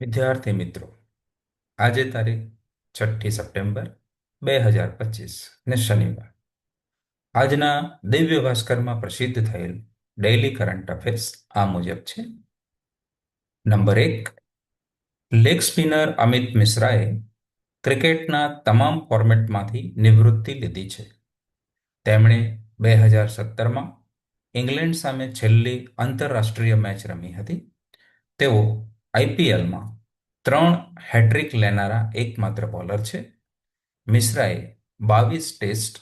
વિદ્યાર્થી મિત્રો, આજે તારીખ છઠ્ઠી સપ્ટેમ્બર બે હજાર પચીસ ને શનિવાર. આજના દિવ્ય ભાસ્કરમાં પ્રસિદ્ધ થયેલ ડેઇલી કરંટ અફેર્સ આ મુજબ છે. નંબર એક લેગ સ્પિનર અમિત મિશ્રાએ ક્રિકેટના તમામ ફોર્મેટમાંથી નિવૃત્તિ લીધી છે. તેમણે બે હજાર સત્તરમાં ઇંગ્લેન્ડ સામે છેલ્લી આંતરરાષ્ટ્રીય મેચ રમી હતી. તેઓ આઈપીએલમાં ત્રણ હેટ્રિક લેનારા એકમાત્ર બોલર છે. મિશ્રાએ બાવીસ ટેસ્ટ,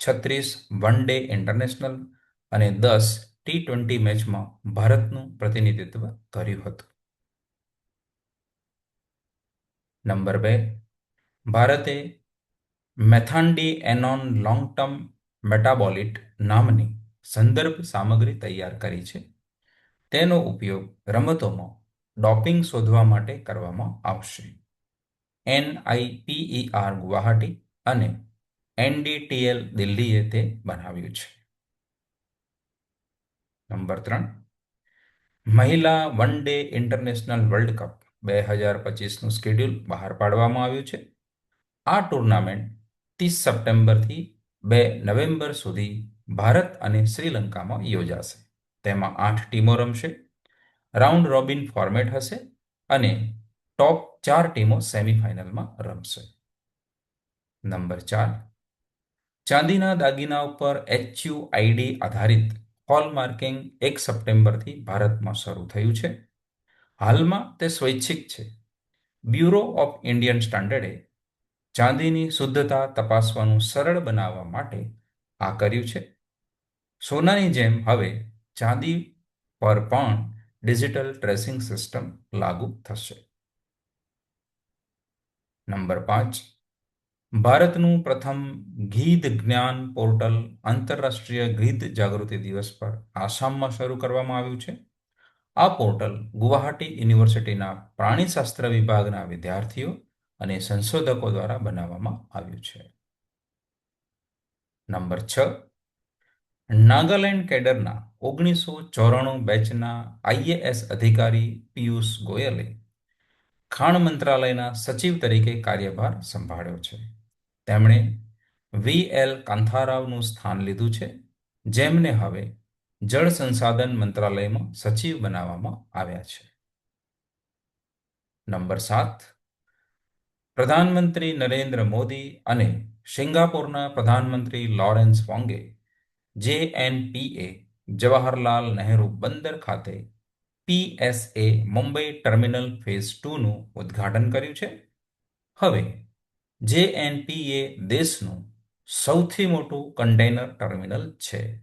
છત્રીસ વન ડે ઇન્ટરનેશનલ અને દસ ટી ટ્વેન્ટી મેચમાં ભારતનું પ્રતિનિધિત્વ કર્યું હતું. નંબર બે, ભારતે મેથાન્ડી એનોન લોંગ ટર્મ મેટાબોલિટ નામની સંદર્ભ સામગ્રી તૈયાર કરી છે. તેનો ઉપયોગ રમતોમાં ડોપિંગ શોધવા માટે કરવામાં આવશે. એનઆઈપીઈઆર ગુવાહાટી અને એનડીટીએલ દિલ્હીએ તે બનાવ્યું છે. નંબર ત્રણ. મહિલા one day international world cup બે હજાર પચીસનું સ્કેડ્યુલ બહાર પાડવામાં આવ્યું છે. આ ટુર્નામેન્ટ ત્રીસ સપ્ટેમ્બરથી બે નવેમ્બર સુધી ભારત અને શ્રીલંકામાં યોજાશે. તેમાં આઠ ટીમો રમશે. રાઉન્ડ રોબિન ફોર્મેટ હશે અને ટોપ ચાર ટીમો સેમીફાઇનલમાં રમશે. નંબર ચાર. ચાંદીના દાગીના ઉપર એચયુઆઈડી આધારિત હોલમાર્કિંગ એક સપ્ટેમ્બરથી ભારતમાં શરૂ થયું છે. હાલમાં તે સ્વૈચ્છિક છે. બ્યુરો ઓફ ઇન્ડિયન સ્ટાન્ડર્ડે ચાંદીની શુદ્ધતા તપાસવાનું સરળ બનાવવા માટે આ કર્યું છે. સોનાની જેમ હવે ચાંદી પર પણ ડિજિટલ ટ્રેસિંગ સિસ્ટમ લાગુ થશે. નંબર પાંચ. ભારતનું પ્રથમ ગીધ જ્ઞાન પોર્ટલ આંતરરાષ્ટ્રીય ગીધ જાગૃતિ દિવસ પર આસામમાં શરૂ કરવામાં આવ્યું છે. આ પોર્ટલ ગુવાહાટી યુનિવર્સિટીના પ્રાણીશાસ્ત્ર વિભાગના વિદ્યાર્થીઓ અને સંશોધકો દ્વારા બનાવવામાં આવ્યું છે. નંબર છ. નાગાલેન્ડ કેડરના ઓગણીસો ચોરાણું બેચના આઈએએસ અધિકારી પિયુષ ગોયલે ખાણ મંત્રાલયના સચિવ તરીકે કાર્યભાર સંભાળ્યો છે. તેમણે વી એલ કાંથારાવનું સ્થાન લીધું છે, જેમને હવે જળ સંસાધન મંત્રાલયમાં સચિવ બનાવવામાં આવ્યા છે. નંબર સાત. પ્રધાનમંત્રી નરેન્દ્ર મોદી અને સિંગાપોરના પ્રધાનમંત્રી લોરેન્સ વોંગે જેએનપીએ જવાહરલાલ નહેરુ બંદર ખાતે પીએસએ મુંબઈ ટર્મિનલ ફેઝ ટુનું ઉદ્ઘાટન કર્યું છે. હવે, જેએનપીએ દેશનું સૌથી મોટું કન્ટેનર ટર્મિનલ છે.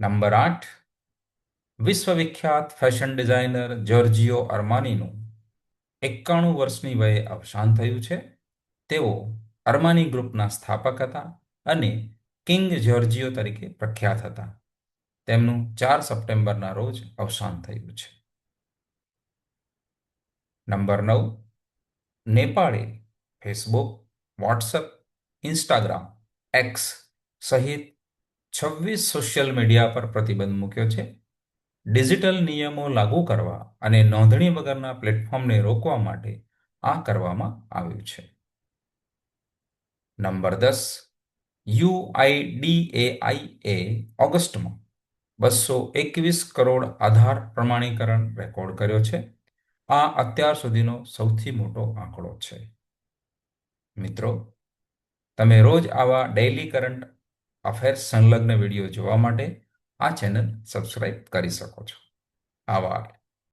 નંબર આઠ, વિશ્વવિખ્યાત ફેશન ડિઝાઇનર જોર્જિયો અર્માનીનું એકાણું વર્ષની વયે અવસાન થયું છે. તેઓ અર્માની ગ્રુપના સ્થાપક હતા. અને કિંગ જ્યોર્જિયો તરીકે પ્રખ્યાત હતા. તેમનું ચાર સપ્ટેમ્બરના રોજ અવસાન થયું છે. નંબર નવ, નેપાળે ફેસબુક વોટ્સઅપ ઇન્સ્ટાગ્રામ, એક્સ સહિત છવ્વીસ સોશિયલ મીડિયા પર પ્રતિબંધ મૂક્યો છે. ડિજિટલ નિયમો લાગુ કરવા અને નોંધણી વગરના પ્લેટફોર્મને રોકવા માટે આ કરવામાં આવ્યું છે. નંબર દસ યુઆઈડીએઆઈએ ઓગસ્ટમાં બસો એકવીસ કરોડ આધાર પ્રમાણીકરણ રેકોર્ડ કર્યો છે. આ અત્યાર સુધીનો સૌથી મોટો આંકડો છે. મિત્રો, તમે રોજ આવા ડેઇલી કરંટ અફેર્સ સંલગ્ન વીડિયો જોવા માટે આ ચેનલ સબસ્ક્રાઇબ કરી શકો છો. આભાર.